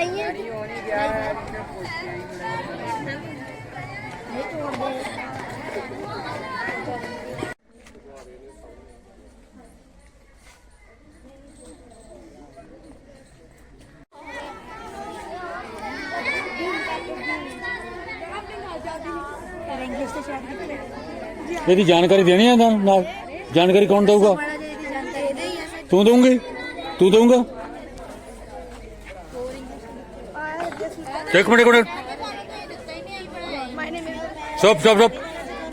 ਪਾਈਏ ਇੰਗਲਿਸ਼ ਤੇ ਸ਼ਾਇਦ ਕਿਤੇ ਇਹਦੀ ਜਾਣਕਾਰੀ ਦੇਣੀ ਆ ਨਾਲ? ਜਾਣਕਾਰੀ ਕੌਣ ਦਊਗਾ? ਹੈ ਤੂੰ ਦਊਂਗੀ? ਤੂੰ ਦਊਂਗਾ? ਇੱਕ ਮਿੰਟ ਇੱਕ ਮਿੰਟ। ਮਾਇਨੇ ਮੇ ਸਭ ਸਭ ਸਭ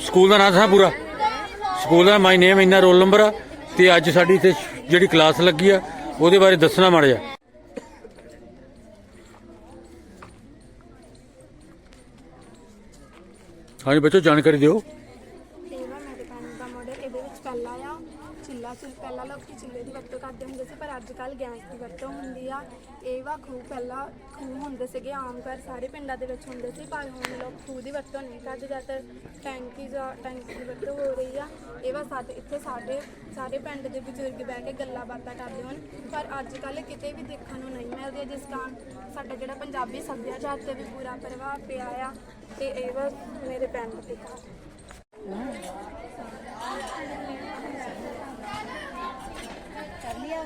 ਸਕੂਲ ਦਾ ਨਾਮ ਦੱਸਣਾ ਪੂਰਾ? ਸਕੂਲ ਦਾ ਮਾਈ ਨੇਮ ਇੰਨਾ ਰੋਲ ਨੰਬਰ ਆ। ਤੇ ਅੱਜ ਸਾਡੀ ਇੱਥੇ ਜਿਹੜੀ ਕਲਾਸ ਲੱਗੀ ਆ, ਉਹਦੇ ਬਾਰੇ ਦੱਸਣਾ ਮਾੜਾ ਜਿਹਾ। ਹਾਂਜੀ, ਬੱਚੋ, ਜਾਣਕਾਰੀ ਦਿਓ ਤੇਵਾ ਮੇਰੇ ਪੈਨ ਦਾ ਮਾਡਲ ਇਹਦੇ ਵਿੱਚ ਪਹਿਲਾ ਆ ਚਿੱਲਾ ਚਿੱਲ ਪਹਿਲਾਂ ਲੋਕ ਚਿੱਲੇ ਦੀ ਵਰਤੋਂ ਕਰਦੇ ਹੁੰਦੇ ਸੀ, ਪਰ ਅੱਜ ਕੱਲ ਗੈਸ ਦੀ ਵਰਤੋਂ ਹੁੰਦੀ ਆ। ਇਹ ਵਾ ਖੂਹ ਪਹਿਲਾਂ ਖੂਹ ਹੁੰਦੇ ਸੀਗੇ, ਆਮ ਘਰ ਸਾਰੇ ਪਿੰਡਾਂ ਦੇ ਵਿੱਚ ਹੁੰਦੇ ਸੀ, ਪਰ ਹੁਣ ਲੋਕ ਖੂਹ ਦੀ ਵਰਤੋਂ ਨਹੀਂ ਕਰਦੇ, ਜ਼ਿਆਦਾਤਰ ਟੈਂਕੀ ਜਾਂ ਟੈਂਕੀ ਦੀ ਵਰਤੋਂ ਹੋ ਰਹੀ ਆ। ਇਹ ਵਾ ਸਾਡੇ, ਇੱਥੇ ਸਾਡੇ, ਸਾਰੇ ਪਿੰਡ ਦੇ ਬਜ਼ੁਰਗ ਬਹਿ ਕੇ ਗੱਲਾਂ ਬਾਤਾਂ ਕਰਦੇ ਹਨ ਪਰ ਅੱਜ ਕੱਲ ਕਿਤੇ ਵੀ ਦੇਖਣ ਨੂੰ ਨਹੀਂ ਮਿਲਦੀ, ਜਿਸ ਕਾਰਨ ਸਾਡਾ ਜਿਹੜਾ ਪੰਜਾਬੀ ਸੱਭਿਆਚਾਰ ਤੇ ਵੀ ਪੂਰਾ ਪ੍ਰਭਾਵ ਪਿਆ ਆ। ਤੇ ਇਹ ਵਾ ਮੇਰੇ ਪਿੰਡ ਦੀ 不要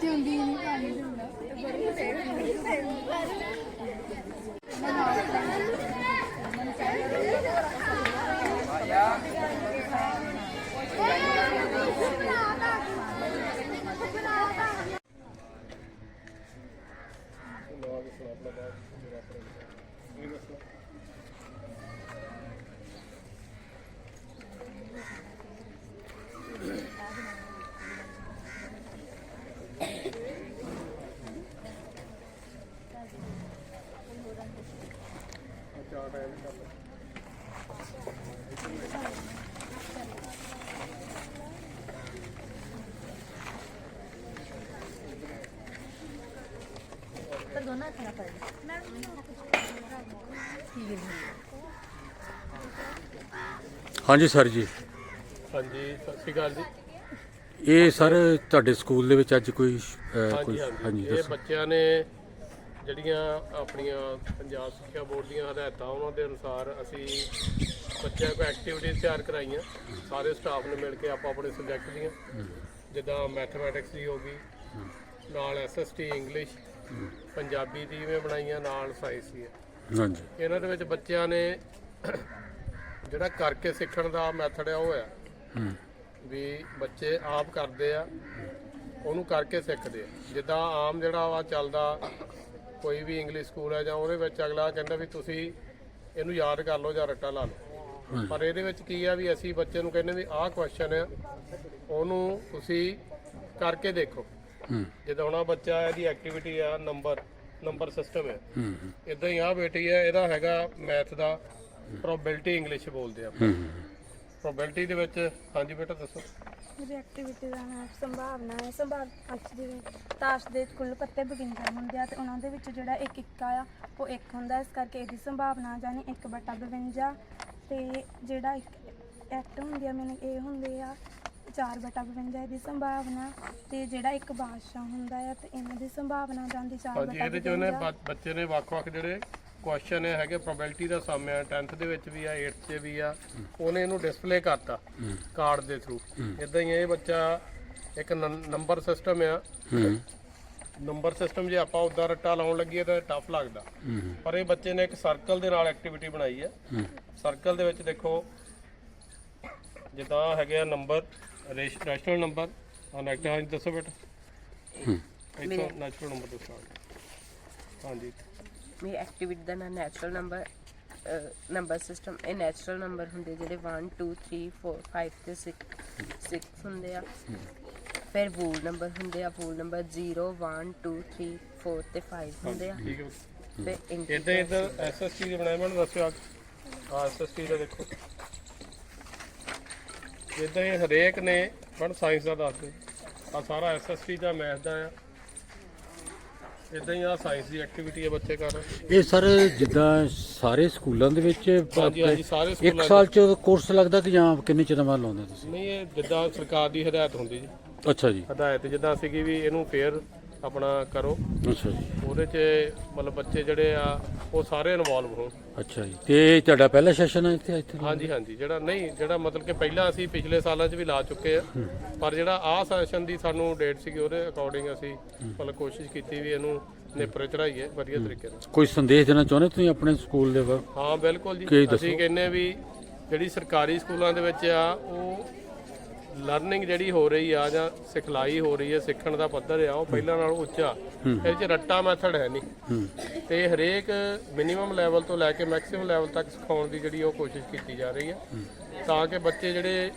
Tem um ਹਾਂਜੀ ਸਰ ਜੀ। ਹਾਂਜੀ ਸਤਿ ਸ਼੍ਰੀ ਅਕਾਲ ਜੀ। ਇਹ ਸਰ ਤੁਹਾਡੇ ਸਕੂਲ ਦੇ ਵਿੱਚ ਅੱਜ ਕੋਈ ਅਹ, ਕੋਈ ਹਾਂਜੀ। ਹਾਂਜੀ ਇਹ ਦੱਸੋ। ਬੱਚਿਆਂ ਨੇ ਜਿਹੜੀਆਂ ਆਪਣੀਆਂ ਪੰਜਾਬ ਸਿੱਖਿਆ ਬੋਰਡ ਦੀਆਂ ਹਦਾਇਤਾਂ ਉਹਨਾਂ ਦੇ ਅਨੁਸਾਰ ਅਸੀਂ ਬੱਚਿਆਂ ਕੋਲ ਐਕਟੀਵਿਟੀਜ਼ ਤਿਆਰ ਕਰਾਈਆਂ। ਸਾਰੇ ਸਟਾਫ ਨੇ ਮਿਲ ਕੇ ਆਪਾਂ ਆਪਣੇ ਸਬਜੈਕਟ ਦੀਆਂ ਜਿੱਦਾਂ ਮੈਥਮੈਟਿਕਸ ਦੀ ਹੋ ਗਈ ਨਾਲ ਐਸਐਸਟੀ ਇੰਗਲਿਸ਼ ਪੰਜਾਬੀ ਦੀ ਵੀ ਬਣਾਈਆਂ ਨਾਲ ਸਾਇੰਸ ਹੈ ਹਾਂਜੀ। ਇਹਨਾਂ ਦੇ ਵਿੱਚ ਬੱਚਿਆਂ ਨੇ ਜਿਹੜਾ ਕਰਕੇ ਸਿੱਖਣ ਦਾ ਮੈਥਡ ਹੈ ਉਹ ਹੂੰ। ਵੀ ਬੱਚੇ ਆਪ ਕਰਦੇ ਆ ਉਹਨੂੰ ਕਰਕੇ ਸਿੱਖਦੇ ਆ। ਜਿੱਦਾਂ ਆਮ ਜਿਹੜਾ ਵਾ ਚੱਲਦਾ ਕੋਈ ਵੀ ਇੰਗਲਿਸ਼ ਸਕੂਲ ਹੈ ਜਾਂ ਉਹਦੇ ਵਿੱਚ ਅਗਲਾ ਕਹਿੰਦਾ ਵੀ ਤੁਸੀਂ ਇਹਨੂੰ ਯਾਦ ਕਰ ਲਓ ਜਾਂ ਰੱਟਾ ਲਾ ਲਓ। ਪਰ ਇਹਦੇ ਵਿੱਚ ਕੀ ਆ ਵੀ ਅਸੀਂ ਬੱਚੇ ਨੂੰ ਕਹਿੰਦੇ ਵੀ ਆਹ ਕੁਐਸਚਨ ਹੈ ਉਹਨੂੰ ਤੁਸੀਂ ਕਰਕੇ ਦੇਖੋ। ਜਿੱਦਾਂ ਹੁਣ ਆਹ ਬੱਚਾ ਇਹਦੀ ਐਕਟੀਵਿਟੀ ਆ ਨੰਬਰ ਨੰਬਰ ਸਿਸਟਮ ਹੈ ਇਦਾਂ ਹੀ ਆ ਬੇਟੀ ਹੈ ਇਹਦਾ ਹੈਗਾ ਮੈਥ ਦਾ ਪ੍ਰੋਬੈਬਿਲਟੀ ਇੰਗਲਿਸ਼ ਬੋਲਦੇ ਆ। ਪ੍ਰੋਬੈਬਿਲਟੀ ਦੇ ਵਿੱਚ ਹਾਂਜੀ ਬੇਟਾ ਦੱਸੋ। ਮੇਰੀ ਐਕਟੀਵਿਟੀ ਦਾ ਨਾਮ ਸੰਭਾਵਨਾ ਹੈ। ਸੰਭਾਵ ਅੱਜ ਜਿਵੇਂ ਤਾਸ਼ ਦੇ ਕੁੱਲ ਪੱਤੇ 52 ਹੁੰਦੇ ਆ ਤੇ ਉਹਨਾਂ ਦੇ ਵਿੱਚ ਜਿਹੜਾ ਇੱਕ ਇੱਕਾ ਆ ਉਹ ਇੱਕ ਹੁੰਦਾ ਇਸ ਕਰਕੇ ਇਹਦੀ ਸੰਭਾਵਨਾ ਜਾਨੀ 1 ਬਟਾ 52 ਤੇ ਜਿਹੜਾ ਇੱਕ ਐਕਟ ਹੁੰਦੀ ਆ ਮੈਨੂੰ ਇਹ ਹੁੰਦੇ ਆ 4 ਬਟਾ 52 ਇਹਦੀ ਸੰਭਾਵਨਾ ਤੇ ਜਿਹੜਾ ਇੱਕ ਬਾਦਸ਼ਾਹ ਹੁੰਦਾ ਆ ਤੇ ਇਹਨਾਂ ਦੀ ਸੰਭਾਵਨਾ ਜਾਂਦੀ 4 ਹਾਂਜੀ ਬਟਾ ਇਹਦੇ ਚ ਉਹਨੇ ਬ- ਬੱਚੇ ਨੇ ਵੱਖ-ਵੱਖ ਜਿਹੜੇ ਕੁਐਸਚਨ ਹੈਗੇ ਪ੍ਰੋਬੈਬਿਲਟੀ ਦਾ ਸਮ ਹੈ 10th ਦੇ ਵਿੱਚ ਵੀ ਆ 8th 'ਚ ਵੀ ਆ। ਉਹਨੇ ਇਹਨੂੰ ਡਿਸਪਲੇ ਕਰਤਾ ਕਾਰਡ ਦੇ ਥਰੂ ਇਦਾਂ ਹੀ ਇਹ ਬੱਚਾ ਇੱਕ ਨੰਬਰ ਸਿਸਟਮ ਆ। ਹੂੰ। ਨੰਬਰ ਸਿਸਟਮ ਜੇ ਆਪਾਂ ਉਦਾਂ ਰੱਟਾ ਲਾਉਣ ਲੱਗੀਏ ਤਾਂ ਟਫ ਲੱਗਦਾ। ਪਰ ਇਹ ਬੱਚੇ ਨੇ ਇੱਕ ਸਰਕਲ ਦੇ ਨਾਲ ਐਕਟੀਵਿਟੀ ਬਣਾਈ ਹੈ। ਸਰਕਲ ਦੇ ਵਿੱਚ ਦੇਖੋ ਜਿੱਦਾਂ ਹੈਗੇ ਆ ਨੰਬਰ ਰੈਸ਼ਨਲ ਨੰਬਰ ਆ ਨੈਕਟਰ ਹਾਂਜੀ ਦੱਸੋ ਬੇਟਾ। ਇੱਥੋਂ ਨੈਚੁਰਲ ਨੰਬਰ ਦੱਸੋ ਹਾਂਜੀ। ਮੇਰੀ ਐਕਟੀਵਿਟੀ ਦਾ ਨਾਮ ਨੈਚੁਰਲ ਨੰਬਰ ਨੰਬਰ ਸਿਸਟਮ ਇਹ ਨੈਚੁਰਲ ਨੰਬਰ ਹੁੰਦੇ ਜਿਹੜੇ 1 2 3 4 5 ਤੇ 6 6 ਹੁੰਦੇ ਆ। ਫਿਰ ਵੂਲ ਨੰਬਰ ਹੁੰਦੇ ਆ। ਵੂਲ ਨੰਬਰ 0 1 2 3 4 ਤੇ 5 ਹੁੰਦੇ ਆ। ਠੀਕ ਹੈ। ਫਿਰ ਇਦਾਂ ਇਦਾਂ ਐਸਐਸਟੀ ਦੇ ਬਣਾਏ ਮੈਨੂੰ ਦੱਸਿਓ ਆ ਐਸਐਸਟੀ ਦਾ ਦੇਖੋ। ਇਦਾਂ ਇਹ ਹਰੇਕ ਨੇ ਮਨ ਸਾਇੰਸ ਦਾ ਦੱਸ ਦੇ ਆ ਸਾਰਾ ਐਸਐਸਟੀ ਦਾ ਮੈਥ ਦਾ ਆ। ਇਦਾਂ ਹੀ ਆ ਸਾਇੰਸ ਦੀ ਐਕਟੀਵਿਟੀ ਹੈ ਬੱਚੇ ਕਰ ਇਹ ਸਰ ਜਿੱਦਾਂ ਸਾਰੇ ਸਕੂਲਾਂ ਦੇ ਵਿੱਚ ਹਾਂਜੀ ਹਾਂਜੀ ਸਾਰੇ ਇੱਕ ਸਕੂਲਾਂ ਸਾਲ ਚ ਕੋਰਸ ਲੱਗਦਾ ਕਿ ਜਾਂ ਕਿੰਨੇ ਚਿਰ ਬਾਅਦ ਲਾਉਂਦੇ ਤੁਸੀਂ? ਨਹੀਂ ਇਹ ਜਿੱਦਾਂ ਸਰਕਾਰ ਦੀ ਹਦਾਇਤ ਹੁੰਦੀ ਜੀ। ਅੱਛਾ ਜੀ। ਹਦਾਇਤ ਜਿੱਦਾਂ ਸੀਗੀ ਵੀ ਇਹਨੂੰ ਫੇਰ ਆਪਣਾ ਕਰੋ। ਅੱਛਾ ਜੀ। ਉਹਦੇ 'ਚ ਮਤਲਬ ਬੱਚੇ ਜਿਹੜੇ ਆ ਉਹ ਸਾਰੇ ਇਨਵੋਲਵ ਹੋਣ। ਅੱਛਾ ਜੀ। ਤੇ ਇਹ ਤੁਹਾਡਾ ਪਹਿਲਾ ਸੈਸ਼ਨ ਹੈ ਇੱਥੇ ਇੱਥੇ? ਹਾਂਜੀ ਹਾਂਜੀ। ਜਿਹੜਾ ਨਹੀਂ ਜਿਹੜਾ ਮਤਲਬ ਕਿ ਪਹਿਲਾਂ ਅਸੀਂ ਪਿਛਲੇ ਸਾਲਾਂ 'ਚ ਵੀ ਲਾ ਚੁੱਕੇ ਆ। ਪਰ ਜਿਹੜਾ ਆਹ ਸੈਸ਼ਨ ਦੀ ਸਾਨੂੰ ਡੇਟ ਸੀਗੀ ਉਹਦੇ ਅਕੋਰਡਿੰਗ ਅਸੀਂ ਮਤਲਬ ਕੋਸ਼ਿਸ਼ ਕੀਤੀ ਵੀ ਇਹਨੂੰ ਨੇਪਰੇ ਚੜਾਈਏ ਵਧੀਆ ਤਰੀਕੇ ਨਾਲ। ਕੋਈ ਸੰਦੇਸ਼ ਦੇਣਾ ਚਾਹੁੰਦੇ ਤੁਸੀਂ ਆਪਣੇ ਸਕੂਲ ਦੇ ਹਾਂ ਬਿਲਕੁਲ ਜੀ? ਅਸੀਂ ਕਹਿੰਨੇ ਵੀ ਜਿਹੜੀ ਸਰਕਾਰੀ ਸਕੂਲਾਂ ਦੇ ਵਿੱਚ ਆ ਉਹ ਲਰਨਿੰਗ ਜਿਹੜੀ ਹੋ ਰਹੀ ਆ ਜਾਂ ਸਿਖਲਾਈ ਹੋ ਰਹੀ ਹੈ ਸਿੱਖਣ ਦਾ ਪੱਧਰ ਆ ਉਹ ਪਹਿਲਾਂ ਨਾਲੋਂ ਉੱਚਾ। ਇਹਦੇ 'ਚ ਰੱਟਾ ਮੈਥਡ ਹੈ ਨਹੀਂ। ਤੇ ਹਰੇਕ ਮਿਨੀਮਮ ਲੈਵਲ ਤੋਂ ਲੈ ਕੇ ਮੈਕਸਿਮਮ ਲੈਵਲ ਤੱਕ ਸਿਖਾਉਣ ਦੀ ਜਿਹੜੀ ਉਹ ਕੋਸ਼ਿਸ਼ ਕੀਤੀ ਜਾ ਰਹੀ ਹੈ। ਤਾਂ ਕਿ ਬੱਚੇ ਜਿਹੜੇ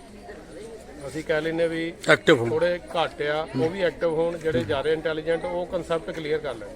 ਅਸੀਂ ਕਹਿ ਲੈਨੇ ਵੀ ਐਕਟਿਵ ਥੋੜੇ ਘੱਟ ਆ ਉਹ ਵੀ ਐਕਟਿਵ ਹੋਣ ਜਿਹੜੇ ਜ਼ਿਆਦਾ ਇੰਟੈਲੀਜੈਂਟ ਉਹ ਕਨਸੈਪਟ ਕਲੀਅਰ ਕਰ ਲੈਣ।